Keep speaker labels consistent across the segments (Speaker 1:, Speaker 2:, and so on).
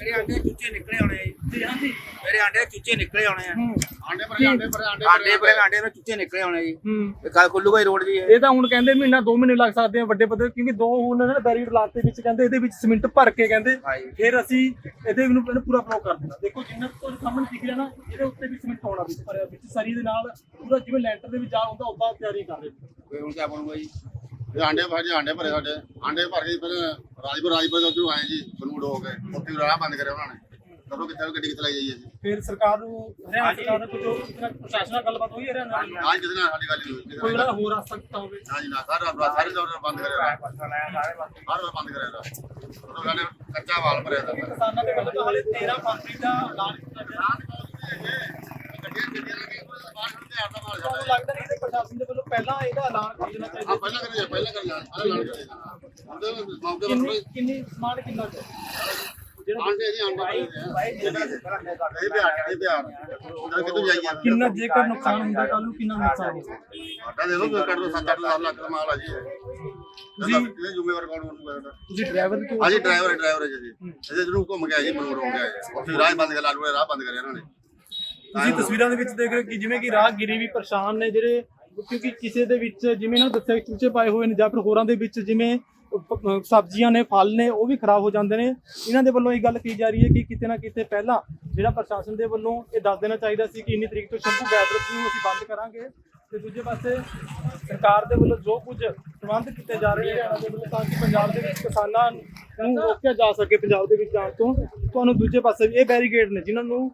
Speaker 1: ਮੇਰੇ ਆਂਡੇ ਚੂਚੇ ਨਿਕਲੇ ਆਉਣੇ ਆ ਜੀ।
Speaker 2: ਜੀ ਹਾਂਜੀ
Speaker 1: ਮੇਰੇ ਆਂਡੇ ਚੂਚੇ ਨਿਕਲੇ ਆਉਣੇ ਆ।
Speaker 3: ਆਂਡੇ ਪਰ ਆਂਡੇ ਪਰ ਆਂਡੇ
Speaker 1: ਆਂਡੇ ਬਰੇ ਆਂਡੇ ਨੂੰ ਚੂਚੇ ਨਿਕਲੇ ਆਉਣੇ ਜੀ।
Speaker 2: ਹੂੰ।
Speaker 1: ਇਹ ਕੱਲ ਖੁੱਲੂਗਾ ਹੀ ਰੋਡ ਜੀ ਇਹ।
Speaker 2: ਤਾਂ ਹੁਣ ਕਹਿੰਦੇ ਮਹੀਨਾ 2 ਮਹੀਨੇ ਲੱਗ ਸਕਦੇ ਆ ਵੱਡੇ ਪੱਧਰ ਕਿਉਂਕਿ ਦੋ ਹੁਣ ਇਹਨਾਂ ਨੇ ਬੈਰੀਡ ਲਾਤੇ ਵਿੱਚ ਕਹਿੰਦੇ ਇਹਦੇ ਵਿੱਚ ਸਿਮੈਂਟ ਭਰ ਕੇ ਕਹਿੰਦੇ। ਫਿਰ ਅਸੀਂ ਇਹਦੇ ਨੂੰ ਇਹਨੂੰ ਪੂਰਾ ਬਲੌਕ ਕਰ ਦੇਣਾ ਦੇਖੋ ਜਿੰਨਾ ਤੋਂ ਸਾਹਮਣੇ ਦਿਖ ਰਿਹਾ ਨਾ ਇਹਦੇ ਉੱਤੇ ਵੀ ਸਿਮੈਂਟ ਪਾਉਣਾ ਵਿੱਚ ਭਰਿਆ ਵਿੱਚ ਸਰੀ ਦੇ ਨਾਲ ਪੂਰਾ ਜਿਵੇਂ ਲੈਂਟਰ ਦੇ ਵਿੱਚ ਜਾ ਹੁੰਦਾ ਉਦਾਂ ਤਿਆਰੀ ਕਰ ਰਹੇ
Speaker 1: ਕੋਈ ਹੁਣ ਕਿਆ ਬਣੂਗਾ ਜੀ
Speaker 3: ਇਹ ਆਂਡੇ ਭਾਜੀ ਆਂਡੇ ਭਰੇ ਸਾਡੇ। ਆਂਡੇ ਭਰ ਕੇ ਫਿਰ ਰਾਜਪੁਰ ਰਾਜਪੁਰ ਤੋਂ ਉੱਧਰੋਂ ਆਏ ਜੀ ਬਨੂੜ ਹੋ ਕੇ ਉੱਥੇ ਰਾਹ ਬੰਦ ਕਰਿਆ ਉਹਨਾਂ ਨੇ। ਕਦੋਂ ਕਿੱਥੇ ਗੱਡੀ ਕਿੱਥੇ ਲਾਈ ਜਾਈਏ ਜੀ।
Speaker 2: ਫਿਰ ਸਰਕਾਰ ਨੂੰ ਹਰਿਆਣਾ ਸਰਕਾਰ ਨਾਲ ਕੋਈ ਪ੍ਰਸ਼ਾਸਨ ਨਾਲ ਗੱਲਬਾਤ ਹੋਈ ਹਰਿਆਣਾ ਨਾਲ?
Speaker 3: ਹਾਂ ਜਿਹਦੇ ਨਾਲ ਸਾਡੀ ਗੱਲ ਨਹੀਂ ਹੋਈ।
Speaker 2: ਕੋਈ ਜਿਹੜਾ ਹੋਰ ਆ ਸਕਦਾ ਹੋਵੇ?
Speaker 3: ਹਾਂ ਜੀ ਨਾ ਸਾਰਾ ਸਾਰੇ ਦੌਰ ਬੰਦ ਕਰਿਆ ਹਰ ਵਾਰ ਬੰਦ ਕਰਿਆ। ਦਾ ਉਦੋਂ ਸਾਡੇ ਕੱਚਾ ਵਾਲ ਭਰਿਆ ਦਾ
Speaker 2: ਕਿਸਾਨਾਂ ਦੇ ਵੱਲੋਂ ਤਾਂ ਹਾਲੇ 13 ਫਰਵਰੀ ਦਾ ਐਲਾਨ ਕੀਤਾ ਗਿਆ।
Speaker 3: ਗੱਡੀਆਂ ਗੱਡੀਆਂ ਲੱਗੇ ਬਾਹਰ ਖੜਦੇ ਆਰ ਦਾ ਮਾਲ
Speaker 2: ਤੁਹਾਨੂੰ
Speaker 3: ਸਾਡਾ
Speaker 2: ਲੱਗਦਾ ਨਹੀਂ ਕਿ ਪ੍ਰਸ਼ਾਸਨ ਦੇ ਵੱਲੋਂ ਪਹਿਲਾਂ ਇਹਦਾ ਐਲਾਨ ਕਰ ਦੇਣਾ ਚਾਹੀਦਾ?
Speaker 3: ਹਾਂ ਪਹਿਲਾਂ ਕਰਿਆ ਪਹਿਲਾਂ ਕਰ ਲੈਣ ਪਹਿਲਾਂ ਲੜ ਕਰੇ
Speaker 2: ਕਿੰਨੀ ਕੁ? ਜੇਕਰ ਨੁਕਸਾਨ ਹੁੰਦਾ ਕੱਲ ਨੂੰ ਕਿੰਨਾ ਨੁਕਸਾਨ
Speaker 3: ਆਟਾ ਦੇ ਦੋ ਕੱਢ ਦੋ 7-8 ਲੱਖ ਦਾ ਮਾਲ ਆ ਜੀ ਤੁਸੀਂ ਇਹ ਜ਼ਿੰਮੇਵਾਰ ਕੌਣ ਹੋਊਗਾ
Speaker 2: ਤੁਸੀਂ ਡਰਾਈਵਰ ਕਿਉਂ
Speaker 3: ਹਾਂਜੀ ਡਰਾਈਵਰ ਡਰਾਈਵਰ ਹੈ ਜੀ ਇਹਦੇ ਜਿਹਨੂੰ ਘੁੰਮ ਗਿਆ ਜੀ ਮਨੂਰ ਹੋ ਗਿਆ। ਉੱਥੇ ਰਾਹ ਹੀ ਬੰਦ ਕਰ ਲਾਲੂ ਰਾਹ ਬੰਦ ਕਰਿਆ ਇਹਨਾਂ ਨੇ।
Speaker 2: ਤੁਸੀਂ ਤਸਵੀਰਾਂ ਦੇ ਵਿੱਚ ਦੇਖ ਰਹੇ ਹੋ ਕਿ ਜਿਵੇਂ ਕਿ ਰਾਹਗੀਰੀ ਵੀ ਪਰੇਸ਼ਾਨ ਨੇ ਜਿਹੜੇ ਕਿਉਂਕਿ ਕਿਸੇ ਦੇ ਵਿੱਚ ਜਿਵੇਂ ਨਾ ਦੱਸਿਆ ਕਿ ਚੂਚੇ ਪਾਏ ਹੋਏ ਨੇ ਜਾਂ ਫਿਰ ਹੋਰਾਂ ਦੇ ਵਿੱਚ ਜਿਵੇਂ ਸਬਜ਼ੀਆਂ ਨੇ, ਫਲ ਨੇ, ਉਹ ਵੀ ਖਰਾਬ ਹੋ ਜਾਂਦੇ ਨੇ। ਇਹਨਾਂ ਦੇ ਵੱਲੋਂ ਇਹ ਗੱਲ ਕਹੀ ਜਾ ਰਹੀ ਹੈ ਕਿ ਕਿਤੇ ਨਾ ਕਿਤੇ ਪਹਿਲਾਂ ਜਿਹੜਾ ਪ੍ਰਸ਼ਾਸਨ ਦੇ ਵੱਲੋਂ ਇਹ ਦੱਸ ਦੇਣਾ ਚਾਹੀਦਾ ਸੀ ਕਿ ਇੰਨੀ ਤਰੀਕ ਤੋਂ ਸ਼ੰਭੂ ਬੈਡਰਸ ਨੂੰ ਅਸੀਂ ਬੰਦ ਕਰਾਂਗੇ। ਤੇ ਦੂਜੇ ਪਾਸੇ ਸਰਕਾਰ ਦੇ ਵੱਲੋਂ ਜੋ ਕੁਝ ਪ੍ਰਬੰਧ ਕੀਤੇ ਜਾ ਰਹੇ ਨੇ ਉਹਨਾਂ ਦੇ ਵੱਲੋਂ ਤਾਂ ਕਿ ਪੰਜਾਬ ਦੇ ਵਿੱਚ ਕਿਸਾਨਾਂ ਨੂੰ ਰੋਕਿਆ ਜਾ ਸਕੇ ਪੰਜਾਬ ਦੇ ਵਿੱਚ ਜਾਣ ਤੋਂ। ਤੁਹਾਨੂੰ ਦੂਜੇ ਪਾਸੇ ਵੀ ਇਹ ਬੈਰੀਕੇਡ ਨੇ, ਜਿਨ੍ਹਾਂ ਨੂੰ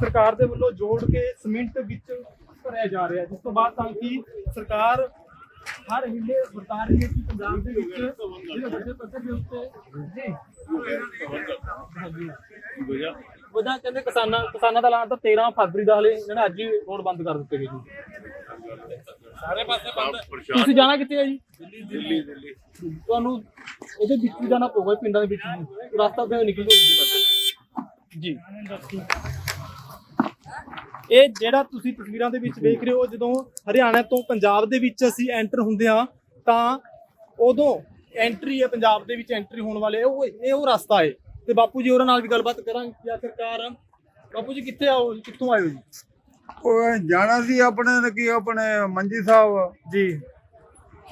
Speaker 2: ਸਰਕਾਰ ਦੇ ਵੱਲੋਂ ਜੋੜ ਕੇ ਸੀਮਿੰਟ ਵਿੱਚ ਭਰਿਆ ਜਾ ਰਿਹਾ। ਜਿਸ ਤੋਂ ਬਾਅਦ ਤਾਂ ਕਿ ਸਰਕਾਰ ਹਰ ਹਿੱਲੇ ਵਰਤਾ ਰਹੀ ਹੈ ਕਿ ਪੰਜਾਬ ਦੇ ਵਿੱਚ ਜਿਹੜੇ ਵੱਡੇ ਪੱਧਰ ਦੇ ਉੱਤੇ ਜੀ। ਵਜ੍ਹਾ ਕਹਿੰਦੇ ਕਿਸਾਨਾਂ ਕਿਸਾਨਾਂ ਦਾ ਐਲਾਨ ਤਾਂ 13 ਫਰਵਰੀ ਦਾ ਹਲੇ ਜਿਹੜਾ ਅੱਜ ਹੀ ਰੋਡ ਬੰਦ ਕਰ ਦਿੱਤੇ ਗਏ ਜੀ। ਸਾਰੇ ਪਾਸੇ ਬੰਦ ਤੁਸੀਂ ਜਾਣਾ ਕਿੱਥੇ ਹੈ ਜੀ? ਦਿੱਲੀ ਦਿੱਲੀ। ਤੁਹਾਨੂੰ ਇਹਦੇ ਵਿੱਚ ਵੀ ਜਾਣਾ ਪਊਗਾ ਪਿੰਡਾਂ ਦੇ ਵਿੱਚ। ਰਸਤਾ ਤੇ ਨਿਕਲ ਜੀ। ਇਹ ਜਿਹੜਾ ਤੁਸੀਂ ਤਸਵੀਰਾਂ ਦੇ ਵਿੱਚ ਵੇਖ ਰਹੇ ਹੋ ਜਦੋਂ ਹਰਿਆਣਾ ਤੋਂ ਪੰਜਾਬ ਦੇ ਵਿੱਚ ਅਸੀਂ ਐਂਟਰ ਹੁੰਦੇ ਹਾਂ ਤਾਂ ਉਦੋਂ ਐਂਟਰੀ ਹੈ ਪੰਜਾਬ ਦੇ ਵਿੱਚ ਐਂਟਰੀ ਹੋਣ ਵਾਲੇ ਉਹ ਇਹ ਉਹ ਰਸਤਾ ਹੈ। ਤੇ ਬਾਪੂ ਜੀ ਹੋਰਾਂ ਨਾਲ ਵੀ ਗੱਲਬਾਤ ਕਰਾਂਗੇ ਕਿ ਆਖਿਰਕਾਰ ਬਾਪੂ ਜੀ ਕਿੱਥੇ ਆਓ ਕਿੱਥੋਂ ਹੋ ਜੀ?
Speaker 4: ਉਹ ਜਾਣਾ ਸੀ ਆਪਣੇ ਕੀ ਆਪਣੇ ਮੰਜੀ ਸਾਹਿਬ।
Speaker 2: ਜੀ।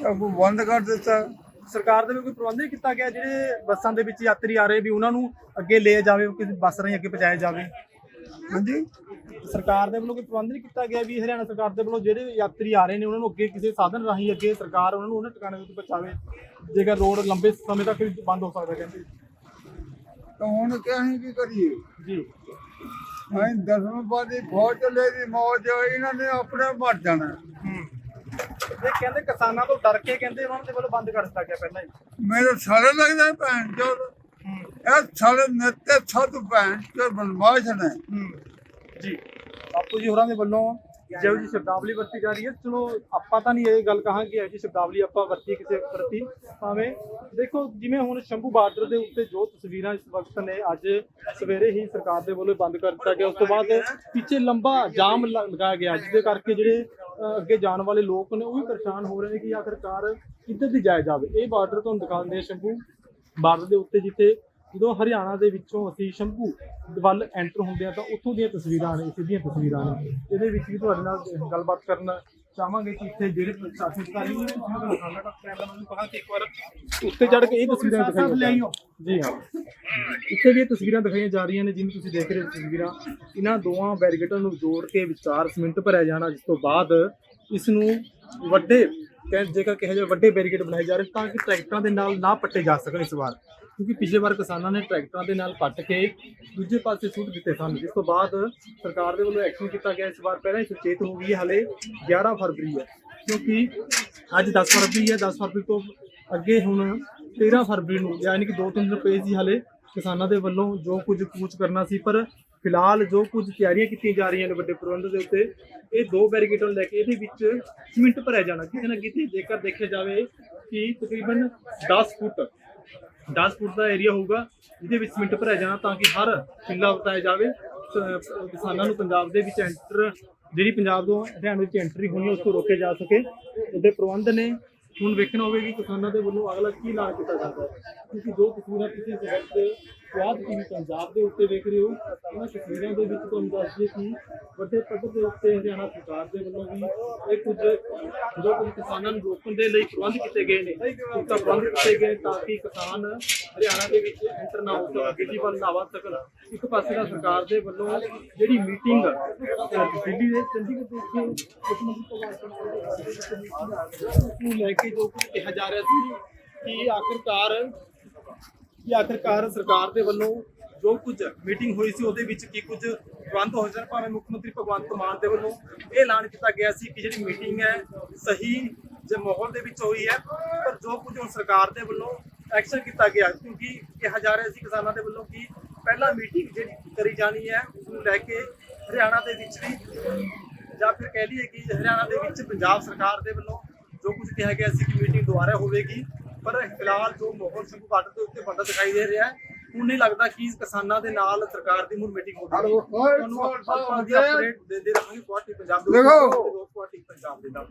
Speaker 4: ਉਹ ਬੰਦ ਕਰ ਦਿੱਤਾ।
Speaker 2: ਸਰਕਾਰ ਦੇ ਕੋਈ ਪ੍ਰਬੰਧ ਨਹੀਂ ਕੀਤਾ ਗਿਆ ਜਿਹੜੇ ਬੱਸਾਂ ਦੇ ਵਿੱਚ ਯਾਤਰੀ ਆ ਰਹੇ ਵੀ ਉਹਨਾਂ ਨੂੰ ਅੱਗੇ ਲਿਆ ਜਾਵੇ ਕਿਸੇ ਬੱਸ ਰਾਹੀਂ ਅੱਗੇ ਪਹੁੰਚਾਇਆ ਜਾਵੇ।
Speaker 4: ਹਾਂਜੀ।
Speaker 2: ਸਰਕਾਰ ਦੇ ਵੱਲੋਂ ਕੋਈ ਪ੍ਰਬੰਧ ਨਹੀਂ ਕੀਤਾ ਗਿਆ ਵੀ ਹਰਿਆਣਾ ਸਰਕਾਰ ਦੇ ਵੱਲੋਂ ਜਿਹੜੇ ਯਾਤਰੀ ਆ ਰਹੇ ਨੇ ਉਹਨਾਂ ਨੂੰ ਅੱਗੇ ਕਿਸੇ ਸਾਧਨ ਰਾਹੀਂ ਅੱਗੇ ਸਰਕਾਰ ਉਹਨਾਂ ਨੂੰ ਉਹਨਾਂ ਟਿਕਾਣੇ ਉੱਤੇ ਪਹੁੰਚਾਵੇ ਜੇਕਰ ਰੋਡ ਲੰਬੇ ਸਮੇਂ ਤੱਕ ਬੰਦ ਹੋ ਸਕਦਾ ਕਹਿੰਦੇ।
Speaker 4: ਤਾਂ ਹੁਣ ਕਿ ਅਸੀਂ ਕੀ ਕਰੀਏ?
Speaker 2: ਜੀ।
Speaker 4: ਅਸੀਂ ਦਸਵੇਂ ਪਾਦੀ ਫੌਜ ਚੱਲੇ ਦੀ ਮੌਜ ਇਹਨਾਂ ਨੇ ਆਪਣੇ ਮਰ ਜਾਣਾ।
Speaker 2: ਇਹ ਕਹਿੰਦੇ ਕਿਸਾਨਾਂ ਤੋਂ ਡਰ ਕੇ ਕਹਿੰਦੇ ਉਹਨਾਂ ਦੇ ਵੱਲੋਂ ਬੰਦ ਕਰ ਦਿੱਤਾ ਗਿਆ ਪਹਿਲਾਂ ਹੀ।
Speaker 4: ਮੇਰੇ ਸਾਰੇ ਲੱਗਦਾ ਭੈਣ ਚੋ ਇਹ ਸਾਰੇ ਨੱਤੇ ਸੱਤ ਭੈਣ ਚੋ ਬਨਵਾਸ ਨੇ।
Speaker 2: ਜੀ। ਬਾਪੂ ਜੀ ਹੋਰਾਂ ਦੇ ਵੱਲੋਂ ਜਿਹੋ ਜੀ ਸ਼ਬਦਾਵਲੀ ਵਰਤੀ ਜਾ ਰਹੀ ਹੈ। ਚਲੋ ਆਪਾਂ ਤਾਂ ਨਹੀਂ ਇਹ ਗੱਲ ਕਹਾਂਗੇ ਇਹੋ ਜੀ ਸ਼ਬਦਾਵਲੀ ਆਪਾਂ ਵਰਤੀ ਕਿਸੇ ਪ੍ਰਤੀ ਭਾਵੇਂ ਦੇਖੋ ਜਿਵੇਂ ਹੁਣ ਸ਼ੰਭੂ ਬਾਰਡਰ ਦੇ ਉੱਤੇ ਜੋ ਤਸਵੀਰਾਂ ਇਸ ਵਕਤ ਨੇ ਅੱਜ ਸਵੇਰੇ ਹੀ ਸਰਕਾਰ ਦੇ ਵੱਲੋਂ ਬੰਦ ਕਰ ਦਿੱਤਾ ਗਿਆ। ਉਸ ਤੋਂ ਬਾਅਦ ਪਿੱਛੇ ਲੰਬਾ ਜਾਮ ਲ- ਲਗਾਇਆ ਗਿਆ ਜਿਹਦੇ ਕਰਕੇ ਜਿਹੜੇ ਅ, ਅੱਗੇ ਜਾਣ ਵਾਲੇ ਲੋਕ ਨੇ ਉਹ ਵੀ ਪਰੇਸ਼ਾਨ ਹੋ ਰਹੇ ਨੇ ਕਿ ਆਖਰਕਾਰ ਕਿੱਧਰ ਦੀ ਜਾਇਆ ਜਾਵੇ। ਇਹ ਬਾਰਡਰ ਤੁਹਾਨੂੰ ਦਿਖਾਉਂਦੇ ਆ ਸ਼ੰਭੂ ਬਾਰਡਰ ਦੇ ਉੱਤੇ ਜਿੱਥੇ ਜਦੋਂ ਹਰਿਆਣਾ ਦੇ ਵਿੱਚੋਂ ਅਸੀਂ ਸ਼ੰਭੂ ਵੱਲ ਐਂਟਰ ਹੁੰਦੇ ਆ ਤਾਂ ਉੱਥੋਂ ਦੀਆਂ ਤਸਵੀਰਾਂ ਨੇ ਸਿੱਧੀਆਂ ਤਸਵੀਰਾਂ ਨੇ। ਇਹਦੇ ਵਿੱਚ ਵੀ ਤੁਹਾਡੇ ਨਾਲ ਗੱਲਬਾਤ ਕਰਨ ਚਾਹਾਂਗੇ ਕਿ ਇੱਥੇ ਜਿਹੜੇ ਪ੍ਰਸ਼ਾਸਨ ਅਧਿਕਾਰੀ ਉੱਤੇ ਚੜ ਕੇ ਇਹ ਤਸਵੀਰਾਂ ਦਿਖਾਈਆਂ ਜੀ ਹਾਂ। ਇੱਥੇ ਵੀ ਇਹ ਤਸਵੀਰਾਂ ਦਿਖਾਈਆਂ ਜਾ ਰਹੀਆਂ ਨੇ ਜਿਵੇਂ ਤੁਸੀਂ ਦੇਖ ਰਹੇ ਹੋ ਤਸਵੀਰਾਂ। ਇਹਨਾਂ ਦੋਵਾਂ ਬੈਰੀਕੇਡਾਂ ਨੂੰ ਜੋੜ ਕੇ ਵਿਚਾਰ ਸੀਮਿੰਟ ਭਰਿਆ ਜਾਣਾ ਜਿਸ ਤੋਂ ਬਾਅਦ ਇਸ ਨੂੰ ਵੱਡੇ ਜੇਕਰ ਕਿਹਾ ਜਾਵੇ ਵੱਡੇ ਬੈਰੀਕੇਡ ਬਣਾਏ ਜਾ ਰਹੇ ਤਾਂ ਕਿ ਟਰੈਕਟਰਾਂ ਦੇ ਨਾਲ ਨਾ ਪੱਟੇ ਜਾ ਸਕਣ ਇਸ ਵਾਰ। ਕਿਉਂਕਿ ਪਿਛਲੇ ਵਾਰ ਕਿਸਾਨਾਂ ਨੇ ਟਰੈਕਟਰਾਂ ਦੇ ਨਾਲ ਪੱਟ ਕੇ ਦੂਜੇ ਪਾਸੇ ਸੁੱਟ ਦਿੱਤੇ ਸਨ। ਜਿਸ ਤੋਂ ਬਾਅਦ ਸਰਕਾਰ ਦੇ ਵੱਲੋਂ ਐਕਸ਼ਨ ਕੀਤਾ ਗਿਆ। ਇਸ ਵਾਰ ਪਹਿਲਾਂ ਹੀ ਸੁਚੇਤ ਹੋ ਗਈ ਹੈ। ਹਲੇ 11 ਫਰਵਰੀ ਹੈ। ਕਿਉਂਕਿ ਅੱਜ 10 ਫਰਵਰੀ ਹੈ। 10 ਫਰਵਰੀ ਤੋਂ ਅੱਗੇ ਹੁਣ 13 ਫਰਵਰੀ ਨੂੰ ਯਾਨੀ ਕਿ 2-3 ਰੁਪਏ ਪਏ ਸੀ ਹਲੇ ਕਿਸਾਨਾਂ ਦੇ ਵੱਲੋਂ ਜੋ ਕੁਝ ਕੂਚ ਕਰਨਾ ਸੀ। ਪਰ ਫਿਲਹਾਲ ਜੋ ਕੁਝ ਤਿਆਰੀਆਂ ਕੀਤੀਆਂ ਜਾ ਰਹੀਆਂ ਨੇ ਵੱਡੇ ਪ੍ਰਬੰਧ ਦੇ ਉੱਤੇ, ਇਹ ਦੋ ਬੈਰੀਕੇਡਾਂ ਨੂੰ ਲੈ ਕੇ ਇਹਦੇ ਵਿੱਚ ਸੀਮਿੰਟ ਭਰਿਆ ਜਾਣਾ। ਕਿਤੇ ਨਾ ਕਿਤੇ ਜੇਕਰ ਦੇਖਿਆ ਜਾਵੇ ਕਿ ਤਕਰੀਬਨ 10 ਫੁੱਟ 10 ਫੁੱਟ ਦਾ ਏਰੀਆ ਹੋਊਗਾ, ਜਿਹਦੇ ਵਿੱਚ ਸੀਮਿੰਟ ਭਰਿਆ ਜਾਣਾ ਤਾਂ ਕਿ ਹਰ ਕਿੱਲਾ ਵਰਤਾਇਆ ਜਾਵੇ। ਕਿਸਾਨਾਂ ਨੂੰ ਪੰਜਾਬ ਦੇ ਵਿੱਚ ਐਂਟਰ ਜਿਹੜੀ ਪੰਜਾਬ ਤੋਂ ਹਰਿਆਣਾ ਵਿੱਚ ਐਂਟਰੀ ਹੋਣੀ ਉਸ ਤੋਂ ਰੋਕਿਆ ਜਾ ਸਕੇ। ਉਹਦੇ ਪ੍ਰਬੰਧ ਨੇ ਹੁਣ ਵੇਖਣਾ ਹੋਵੇਗਾ ਕਿ ਕਿਸਾਨਾਂ ਦੇ ਵੱਲੋਂ ਅਗਲਾ ਕੀ ਐਲਾਨ ਕੀਤਾ ਜਾਂਦਾ ਹੈ। ਕਿਉਂਕਿ ਜੋ ਤਸਵੀਰਾਂ ਤੁਸੀਂ ਇਸ ਵਕਤ ਤੁਸੀਂ ਪੰਜਾਬ ਦੇ ਉੱਤੇ ਵੇਖ ਰਹੇ ਹੋ, ਇਹਨਾਂ ਤਸਵੀਰਾਂ ਦੇ ਵਿੱਚ ਤੁਹਾਨੂੰ ਦੱਸ ਦਈਏ ਕਿ ਵੱਡੇ ਪੱਧਰ ਦੇ ਉੱਤੇ ਹਰਿਆਣਾ ਸਰਕਾਰ ਦੇ ਵੱਲੋਂ ਵੀ ਇਹ ਕੁਝ ਜੋ ਕੁਝ ਕਿਸਾਨਾਂ ਨੂੰ ਰੋਕਣ ਦੇ ਲਈ ਪ੍ਰਬੰਧ ਕੀਤੇ ਗਏ ਨੇ, ਪੁਖਤਾ ਪ੍ਰਬੰਧ ਕੀਤੇ ਗਏ ਤਾਂ ਕਿ ਕਿਸਾਨ ਹਰਿਆਣਾ ਦੇ ਵਿੱਚ ਐਂਟਰ ਨਾ ਹੋ ਸਕਣ ਬਿਜਲੀ ਵੱਲ ਨਾ ਵੱਧ ਸਕਣ। ਇੱਕ ਪਾਸੇ ਦਾ ਸਰਕਾਰ ਦੇ ਵੱਲੋਂ ਜਿਹੜੀ ਮੀਟਿੰਗ ਦਿੱਲੀ ਦੇ ਚੰਡੀਗੜ੍ਹ ਦੇ ਵਿੱਚ ਮੁੱਖ ਮੰਤਰੀ ਭਗਵੰਤ ਮਾਨ ਦੇ ਵਿੱਚ ਲੈ ਕੇ ਜੋ ਕੁਝ ਕਿਹਾ ਜਾ ਰਿਹਾ ਸੀ ਕਿ ਆਖਿਰਕਾਰ ਕਿ ਆਖਿਰਕਾਰ ਸਰਕਾਰ ਦੇ ਵੱਲੋਂ ਜੋ ਕੁਝ ਮੀਟਿੰਗ ਹੋਈ ਸੀ ਉਹਦੇ ਵਿੱਚ ਕੀ ਕੁਝ ਪ੍ਰਬੰਧ ਹੋ ਜਾਣ ਭਾਵੇਂ ਮੁੱਖ ਮੰਤਰੀ ਭਗਵੰਤ ਮਾਨ ਦੇ ਵੱਲੋਂ ਇਹ ਐਲਾਨ ਕੀਤਾ ਗਿਆ ਸੀ ਕਿ ਜਿਹੜੀ ਮੀਟਿੰਗ ਹੈ ਸਹੀ ਜੇ ਮਾਹੌਲ ਦੇ ਵਿੱਚ ਹੋਈ ਹੈ, ਪਰ ਜੋ ਕੁਝ ਹੁਣ ਸਰਕਾਰ ਦੇ ਵੱਲੋਂ ਐਕਸ਼ਨ ਕੀਤਾ ਗਿਆ, ਕਿਉਂਕਿ ਕਿਹਾ ਜਾ ਰਿਹਾ ਸੀ ਕਿਸਾਨਾਂ ਦੇ ਵੱਲੋਂ ਕਿ ਪਹਿਲਾਂ ਮੀਟਿੰਗ ਜਿਹੜੀ ਕਰੀ ਜਾਣੀ ਹੈ ਉਸ ਨੂੰ ਲੈ ਕੇ ਹਰਿਆਣਾ ਦੇ ਵਿੱਚ ਵੀ ਜਾਂ ਫਿਰ ਕਹਿ ਲਈਏ ਕਿ ਹਰਿਆਣਾ ਦੇ ਵਿੱਚ ਪੰਜਾਬ ਸਰਕਾਰ ਦੇ ਵੱਲੋਂ ਜੋ ਕੁਝ ਕਿਹਾ ਗਿਆ ਸੀ ਕਿ ਮੀਟਿੰਗ ਦੁਬਾਰਾ ਹੋਵੇਗੀ ਪਰ ਫਿਲਹਾਲ ਜੋ ਮਾਹੌਲ ਸ਼ੰਭੂ ਬਾਰਡਰ ਦੇ ਉੱਤੇ ਬਣਦਾ ਦਿਖਾਈ ਦੇ ਰਿਹਾ ਹੈ। ਹੁਣ ਨਹੀਂ ਲੱਗਦਾ ਕਿ ਕਿਸਾਨਾਂ ਦੇ ਨਾਲ ਸਰਕਾਰ ਦੀ ਮੁੜ ਮੀਟਿੰਗ ਹੋਵੇਗੀ ਤੁਹਾਨੂੰ ਆਪਾਂ ਦੀ ਅਪਡੇਟ ਦੇ ਦੇ ਰਹਾਂਗੇ ਪਾਰਟੀ ਪੰਜਾਬ ਦੇ
Speaker 4: ਦੇਖੋ।
Speaker 2: ਪਾਰਟੀ ਪੰਜਾਬ ਦੇ ਨਾਲ।